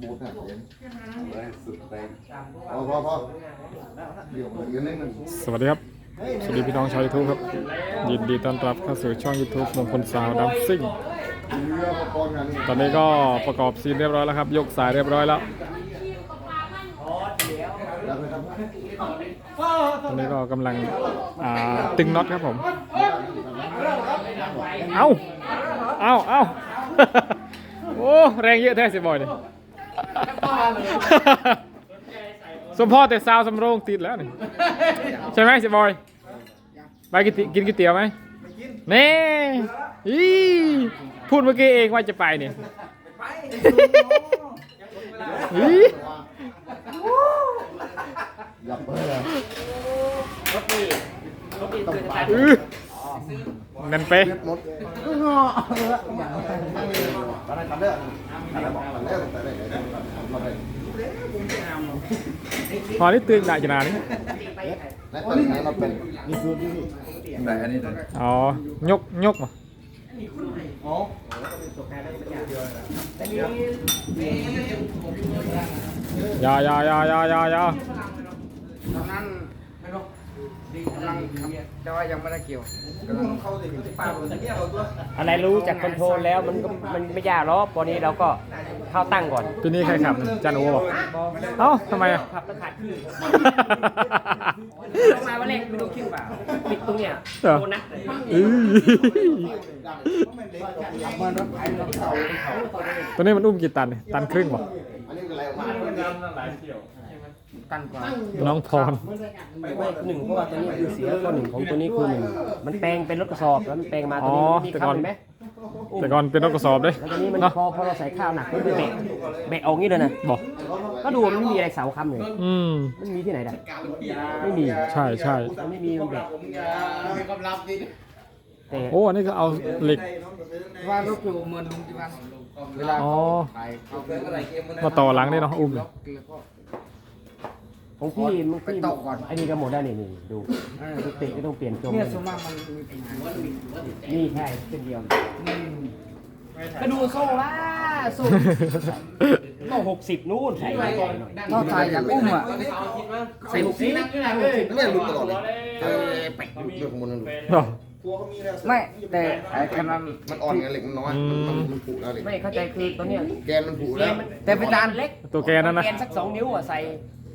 บูทหาเสียงเลยสุดเต็มพอพอพอเดี๋ยวเดี๋ยวนิดนึงสวัสดีครับ สวัสดีพี่น้องชาวยูทูบครับ ยินดีต้อนรับเข้าสู่ช่อง YouTube มงคลสาวดัมซิ่งเรือประกอบกันตอนนี้ก็ประกอบซีนเรียบร้อยแล้วครับ ยกสายเรียบร้อยแล้วแล้วไปทำตอนนี้ก็กำลังอ่าตึงน็อตครับผม เอาเอาเอา โอ้แรงเยอะแท้สิบอยนี่สมพ่อแต่ซาวสำโรงติดแล้วนี่ใช่ไหมสิบอยไปกินติกินก๋วยเตี๋ยวไหมเน่อีพูดเมื่อกี้เองว่าจะไปเนี่ยอีหยับเบอร์อื้ อนั่นเป๊ะหมดอะไรกันเด้ออะไรบอกกันเด้อแต่ได้ไหนเราไปพอนี่ตื่นได้จะนานนี่และตอนนี้เราเป็นนี่คือที่นี่แต่อันนี้เลยอ๋อยกยกมาอย่าอย่าอย่าอย่าอย่าอย่าตอนนั้นไม่รู้ดี กำลังทำแต่ว่ายังไม่ได้เกี่ยวกำลังเข้าติดป้าผมจะเกี่ยวตัวอะไรรู้จากคอนโทรลแล้วมันก็มันไม่ยากหรอกตอนนี้เราก็เข้าตั้งก่อนปีนี้ใครขับนะจันโอบอกเอ้าทำไมอะ ขับแล้วขาดขึ้นลงมาว่าเล็กไม่รู้ขึ้นเปล่าปิดตรงเนี้ยโดนนะอื้อมันรถไถรถเก่าตัวนี้มันอุ้มกี่ตันเนี่ยตันครึ่งป่ะอันนี้อะไรมา ตั้งกว่าน้องพรไม่หนึ่งเพราะว่าตัวนี้คือเสียข้อหนึ่งของตัวนี้คือหนึ่งมันแปลงเป็นรถกระสอบแล้วมันแปลงมาตัวนี้มีแต่คำก่อนเห็นไหมแต่ก่อนเป็นรถกระสอบเลยแล้วตัวนี้มันเนาะพอพอเราใส่ข้าวหนักมันเบรกเบรกออกงี้เลยนะบอกก็ดูมันไม่มีอะไรเสาคำเลยอืม มันมีที่ไหนได้ไม่มีใช่ใช่ มันไม่มีมันเบรกแต่โอ้อันนี้ก็เอาเหล็ก ว่ารถอยู่เมืองลุงที่วันเวลาอ๋อ ถ่ายเขาเป็นอะไรเกมมันมาต่อหลังนี่เนาะอุ้มล็อกแล้วก็ ของพี่มันไปต่อก่อนไอ้นี่ก็หมดได้นี่นี่ดูลูกติก็ต้องเปลี่ยนจมเนี่ยส่วนมากมันมีปัญหานี่แค่เส้นเดียวก็ดูโซ่ว่าโซ่ก็หกสิบนู่นใส่ไปหน่อยก็ถ่ายจากอุ้มอะใส่หกสิบเนี่ยลุกตลอดเลยเออเป็ดเรื่องของมันนั่นดูเนาะไม่แต่ไอ้คันนั้นมันอ่อนไงเหล็กมันน้อยมันมันผุแล้วเหล็กไม่เข้าใจคือตัวเนี้ยแกนมันผุแล้วแต่เป็นจานเล็กตัวแกนั่นนะ แกนสักสองนิ้วอะใส่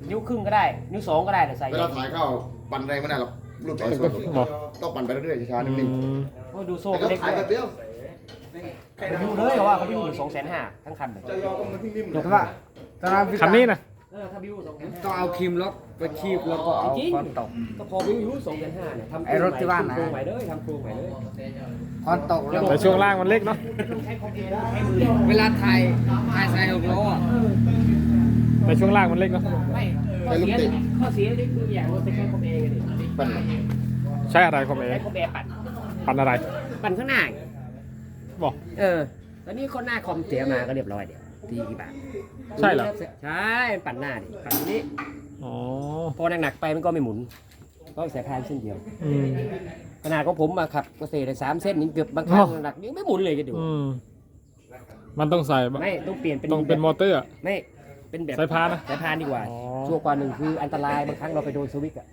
นิ้วครึ่งก็ได้ นิ้วสองก็ได้แต่ใส่เวลาถ่ายเข้าปั่นแรงไม่ได้หรอกรูดต่อยส่วนบอกต้องปั่นไปเรื่อยๆช้าๆอืนิ่งมโอ้ดูๆโซ่แต่ก็ก็เล็กถ่ายแบบเดียวดูเลยว่าเขาบิวอยู่สองแสนห้าทั้งคันเลยแต่ว่าตอนนั้นพี่คันนี้นะเออถ้าบิวสองแสนต้องเอาครีมล็อกไปคีบแล้วก็เอาจริงคอนตกก็พอบิวอยู่สองแสนห้าเนี่ยทำไอ้รถที่บ้านนะโครงใหม่เลยทำโครงใหม่เลยคอนตกแล้วแต่ช่วงล่างมันเล็กเนาะใช้คอมพิวเตอร์ใช้มือเวลาถ่ายถ่ายใส่หกล้ออะ แต่ช่วงล่างมันเล็กเนาะไม่ข้อเสียข้อเสียนี่คืออย่างเราใช้คอมเองอะดิปั่นใช้อะไรคอมเอใช้คอมเองปั่นปั่นอะไร ปั่นข้างหน้าบอกเออตอนนี้คนหน้าคอมเสียมาก็เรียบร้อยเดี๋ยวตีกี่บาทใช่เหรอใช่ปั่นหน้าดิปั่นตรงนี้อ๋อพอหนักๆไปมันก็ไม่หมุนก็สายพานเส้นเดียวอืมขนาดของผมมาขับเกษตรได้สามเส้นนี่เกือบบางครั้งหนักยังไม่หมุนเลยจะดูอืมมันต้องใส่บไม่ต้องเปลี่ยนเป็นต้องเป็นมอเตอร์อะไม่ เป็นแบบสายพานนะ สายพานดีกว่าอ๋อ ชั่วกว่าหนึ่งคืออันตรายบางครั้งเราไปโดนสวิกอะ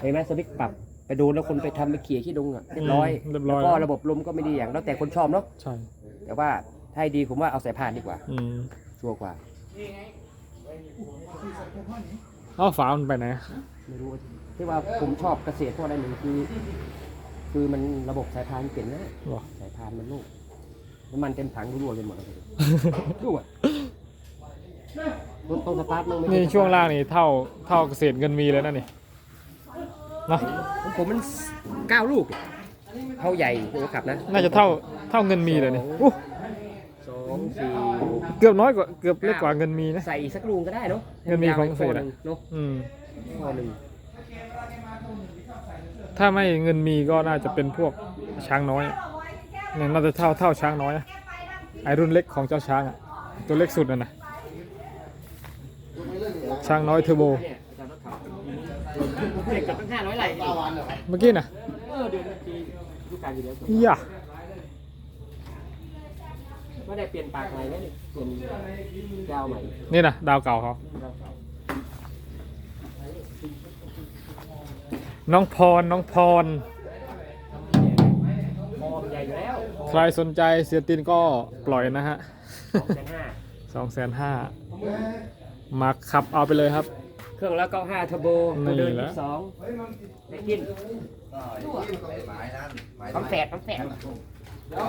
เห็นไหมสวิกปรับไปโดนแล้วคนไปทำไปเขี่ยขี้ดงอะเรียบร้อยมเรียบร้อย แล้วก็ระบบลมก็ไม่ดีอย่างแล้วแต่คนชอบเนาะใช่แต่ว่าถ้าให้ดีผมว่าเอาสายพานดีกว่า อืมชัวร์กว่า เอ้าฝามันไปไหน ไม่รู้ว่าที่ว่าผมชอบเกษตรเพราะอะไรหนึ่งคือ คือมันระบบสายพานเปลี่ยนนะบอกสายพานมันลูกน้ำมันเต็มถังรั่วไปหมดเลยรั่ว รถต้องสตาร์ทมั้งไม่นี่ช่วงล่างนี่เท่าเท่าเกษตรเงินมีเลยนะนี่เนาะของผมมันเก้าลูกเท่าใหญ่ผมขับนะน่าจะเท่าเท่าเงินมีเลยนี่อู้สองสี่เกือบน้อยกว่าเกือบเล็กกว่าเงินมีนะใส่อีกสักลูกก็ได้เนาะเงินมีของเกษตรหอะนึ่งเนาะอืมข้อหนึ่งถ้าไม่เงินมีก็น่าจะเป็นพวกช้างน้อยอะเนี่ยน่าจะเท่าเท่าช้างน้อยอะไอรุ่นเล็กของเจ้าช้างอะตัวเล็กสุดน่ะนะ ช้างน้อยเทอร์โบเนี่ยอาจารย์รถขับเด็กกับตั้งห้าร้อยไหลเมื่อกี้น่ะเออเดือนละปีลูกการอยู่แล้วอย่าไม่ได้เปลี่ยนปากใหม่นะนี่เปลี่ยนยาวใหม่นี่นะดาวเก่าเขาน้องพรน้องพรมอมใหญ่อยู่แล้วใครสนใจเสียตินก็ปล่อยนะฮะ สองแสนห้าสองแสนห้า มาขับเอาไปเลยครับ เครื่องแล้วก็ห้าเทอร์โบนี่ตัวเดินแหยี่ละสิบสองได้กินไม้นั้นไม้ปั๊มแฝดปั๊มแฝด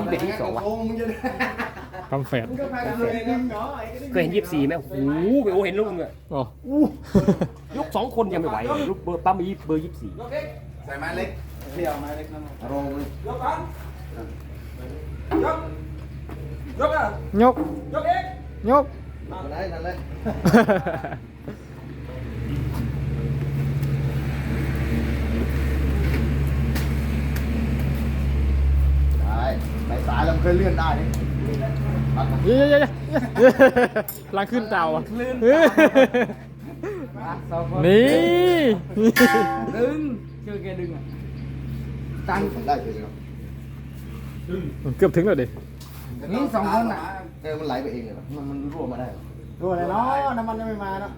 นี่เป็นที่สองวะปั๊มแฝดเคยเห็นยี่สิบสี่ไหมโอ้โหไปโอ้เห็นลูกเลยโอ้ยกสองคนยังไม่ไหวลูกเบอร์ปั๊มยี่เบอร์ยี่สิบสี่ใส่ไม้เล็กเที่ยวมาเล็กน้ำโรงเลยยกกันยกยกอะยกยกเองยก มาได้นั่นเลยไปสายเราเคยเลื่อนได้นี่เย้เย้เย้ลังขึ้นเต่าอะนี่ดึงเจอแกดึงอะตั้งได้เลยครับเกือบถึงแล้วดินี่สองคนอะ เออมันไหลไปเองเลยเหรอมันมันรั่วมาได้เหรอรู้อะไรเนาะน้ำมันยังไม่มาเนาะ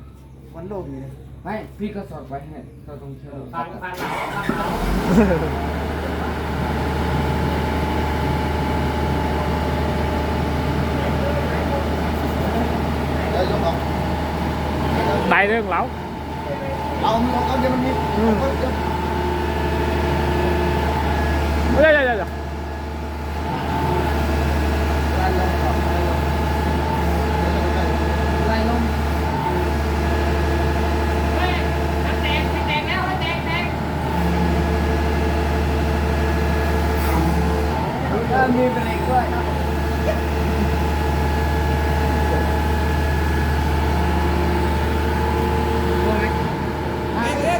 มันโลกอยู่เลยไม่พี่ก็สอดไว้ให้เราต้องเชื่อฟันฟันเดี๋ยวยกออกได้เรื่องแล้วเอามันออกเอาเดี๋ยวมันมีเอาเดี๋ยวเย้เย้เย้เย้ ไล่ลง ถ้ามีเบรกด้วย เอ๊ะเอ๊ะ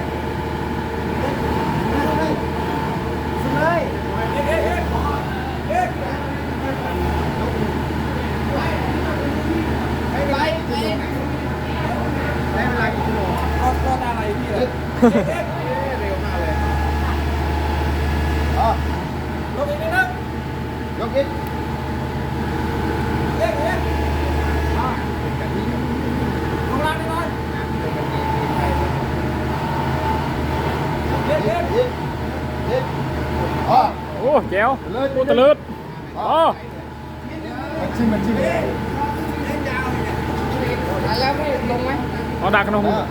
สุดเลย เอ๊ะเอ๊ะเอ๊ะเอ๊ะ ไม่เป็นไรไม่เป็นไรกี่กิโล เอาตัวอะไรพี่เลยเอ๊ะเอ๊ะ เร็วมากเลย อ๋อ ลงอีกนิดนึง ยกอีก เอ๊ะเอ๊ะลงล่างนิดหน่อยเอ๊ะเอ๊ะ อีกอีกอ๋อ โอ้แก้วเลยโอ้ตะเลิดอ๋อมันชิมมันชิมแล้วพี่ลงไหมเอาดักขนมเออ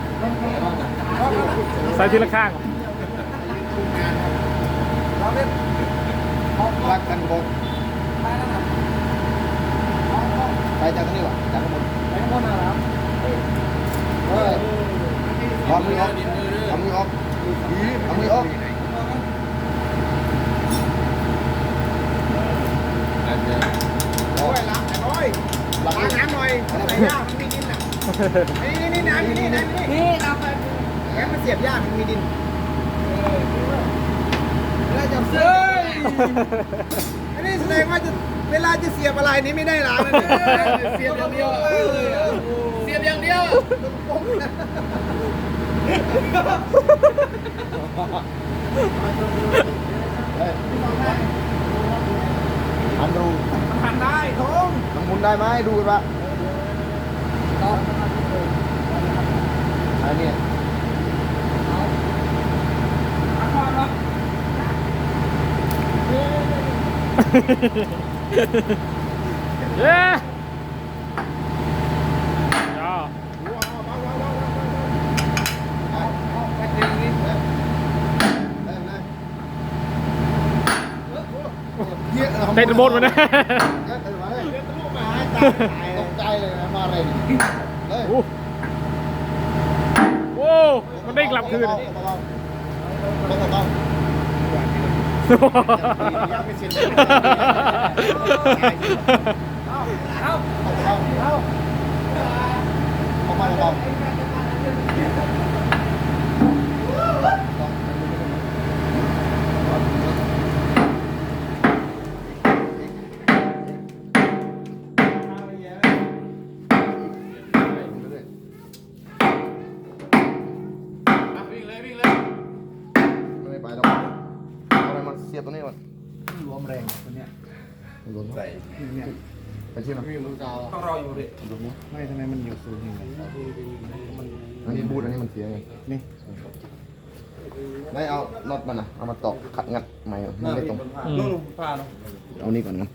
ใส่ทีละข้างเราเล่นรักกันบนไปจากตรงนี้วะจากข้างบนไปข้างบนนะครับเออเอามือออกเอามือออก เอามือออกโอ้ยล้างหน่อยล้างน้ำหน่อยใส่ยามันมีดินอะนี่นี่น้ำนี่น้ำนี่นี่เราไปแกมันเสียบยากมันมีดินแล้วจะเสียเฮ้ยอันนี้แสดงว่าจะเวลาจะเสียบอะไรนี่ไม่ได้ล้างเลยเสียบอย่างเดียวเสียบอย่างเดียว เฮ้ยอันดูหันได้ทงมันหมุนได้ไหมดูกันปะอันนี้เย้อ เตะบนมาเนี่ยตกใจเลยนะมาเร็วเลยโอ้โหมันได้กลับคืนเบาๆเบาๆเบาๆยังไม่เสร็จเลยเอาเอาเอาเอา ตรงนี้ก่อนรวมแรงตัวเนี้ยรวมใส่เไปที่ไหนต้องรออยู่ดิไม่ทำไมมันอยู่สูงอย่างนี้อันนี้บูทอันนี้มันเสียไงนี่ไม่เอาน็อตมันอะเอามาตอกขัดงัดใหม่มันไม่ตรงอืมผ่าเนาะเอานี่ก่อนนะ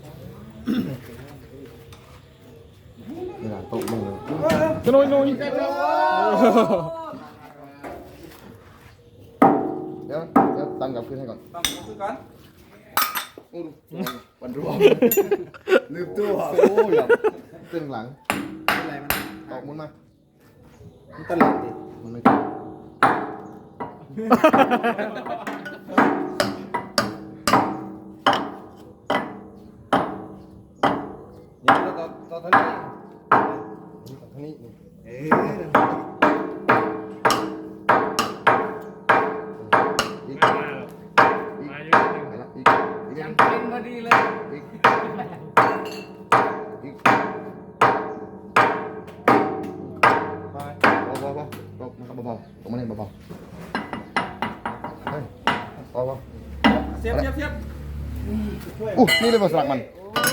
เวลาโต๊ะมึงเลยกระนุยนุยเดี๋ยวเดี๋ยวตั้งกลับขึ้นให้ก่อนต้องคุยกันอู้ดู วันรวมลืมตัวโอ้ยแบบตึงหลังอะไรมันตอกมุนมา มันตลกดิ มันไม่ตรงนี่เราต่อต่อเท่านี้นี่ต่อเท่านี้นี่เอ๊ะ อีก มาอยู่นิดนึง ไปละอีกอีก ยั นิ ง ด เป็นพอดีเลย อีกอีก ไป เบาเบาเบาเบาเบาๆตรงมาเลยเบาๆเฮ้ยเบาเบา เสียบเสียบเสียบ ๆ อู้นี่เลยมาสลักมันโอ้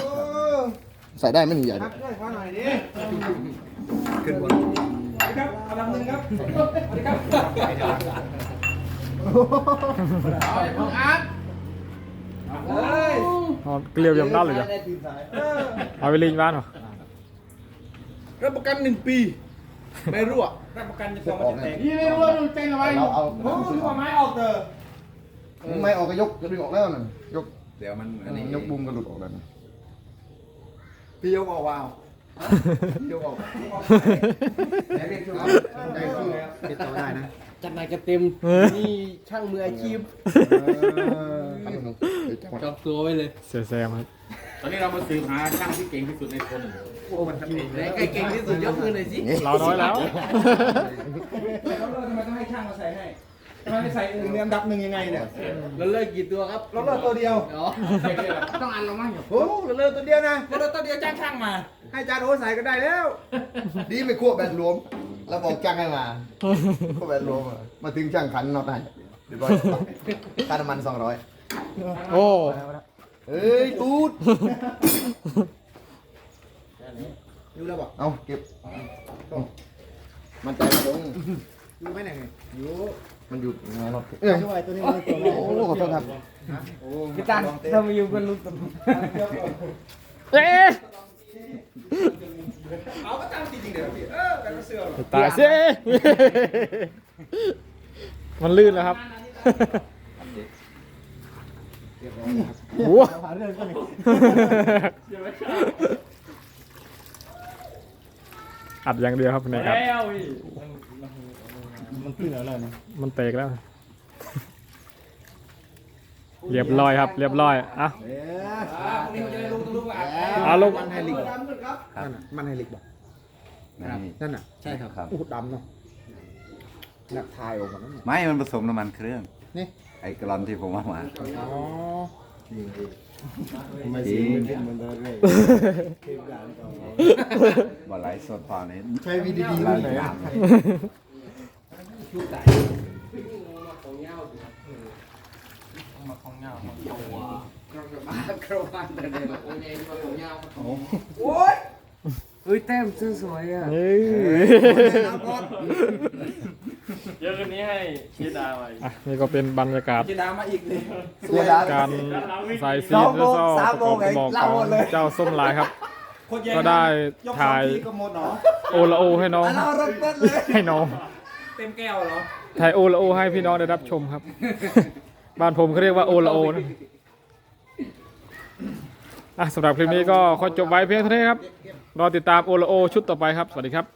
ใส่ได้ไม่หนีใหญ่นับด้วยขอหน่อยดิขึ้นบนครับอันดับหนึ่งครับสวัสดีครับเอาอย่าเพิ่งอ่านเฮ้ย อ๋อเกลียวยังได้เลยจ้ะได้ตื่นสายเอาไปลิงบ้านเหรอรับประกันหนึ่งปี ไม่รั่วรับประกันจะส่งอมาอกจะเลแตยกยี่ไม่รั่วดูเจ๊งเอาไว้เราเอาโอ้ถือว่าไม้ออกเถอะไม่ออกก็ยกจะดึงออกแล้วน่ะยก เดี๋ยวมันอันนี้ยกบุมก็หลุดออกแล้วนะพี่ยกออกวาวพี่ยกออกใจสู้ติดต่อได้นะจัดหนักจะเต็มนี่ช่างมืออาชีพอันนี้มันเดี๋ยวจะมาจอบตัวไว้เลยเสียแซมครับตอนนี้เรามาสืบหาช่างที่เก่งที่สุดในคนโอ้มันทำเองไหนใครเก่งที่สุดยกมือหน่อยสิเราน้อยแล้วแล้วเราทำไมต้องให้ช่างมาใส่ให้ ทำไมไม่ใส่เองเนี่ยอันดับหนึ่งยังไงเนี่ยเราเลิกกี่ตัวครับเราเลิกตัวเดียวอ๋อต้องอันเรามั่งอยู่โอ้เราเลิกตัวเดียวนะแล้วเราตัวเดียวจ้างช่างมา ให้จานโอใส่ก็ได้แล้ว ดีไม่ควบแบตรวม แล้วบอกจ้างให้มาควบแบตรวมอะมาถึงช่างขันน็อตให้เรียบร้อยค่าน้ำมันสองร้อยโอ้เอ้ยตูดอยู่แล้วบอกเอาเก็บมันใจมาลง อยู่ไหมเนี่ยอยู่มันอยู่ไงรถเอ้ยช่วยตัวนี้มันตัวโอ้ขอโทษครับพี่ตันถ้ามาอยู่กันรู้ตัวเอ๊ะเอาก็ตั้งจริงๆเดี๋ยวพี่เออกันเสื้อตายสิมันลื่นแล้วครับโอ้โหหาเรื่องก็ไม่อัดอย่างเดียวครับในครับ มันขึ้นแล้วนะมันเตกแล้ว เรียบร้อยครับ เรียบร้อยอะ เอ๊ะอ่าพรุ่งนี้มันจะได้รู้ตัวรู้ว่าเอาลงมันไฮลิกนั่นน่ะมันไฮลิกบอกนี่นั่นน่ะใช่ครับครับ อู้ดำเนาะนักทายออกมานั่นน่ะไม่มันผสมน้ำมันเครื่อง นี่ไอ้กรอนที่ผมว่ามา อ๋อไม่สิมันเรื่อยบ่ไหลฟ์สดพอนี้ใช้วีดีดีไห ลูกไก่มาของเงาเดี๋ยวมาของเงาของเงาครองกระบาดกระบาดแต่เดิมโอ้ยมาของเงาโอ้ยเฮ้ยเต้มเสื้อสวยอะเฮ้ยเยอะคืนนี้ให้ชีดาไปนี่ก็เป็นบรรยากาศชีดามาอีกเลยการใส่ยซีนและเจ้าของกระบอกของเจ้าส้มลายครับ ก็ได้ถ่ายโอลาโอให้น้องให้น้อง เต็มแก้วเหรอถ่ายโอละโอให้พี่น้องได้รับชมครับ บ้านผมเขาเรียกว่าโอละโอนะอะสำหรับคลิปนี้ก็ขอจบไว้เพียงเท่านี้ครับ รอติดตามโอละโอชุดต่อไปครับ สวัสดีครับ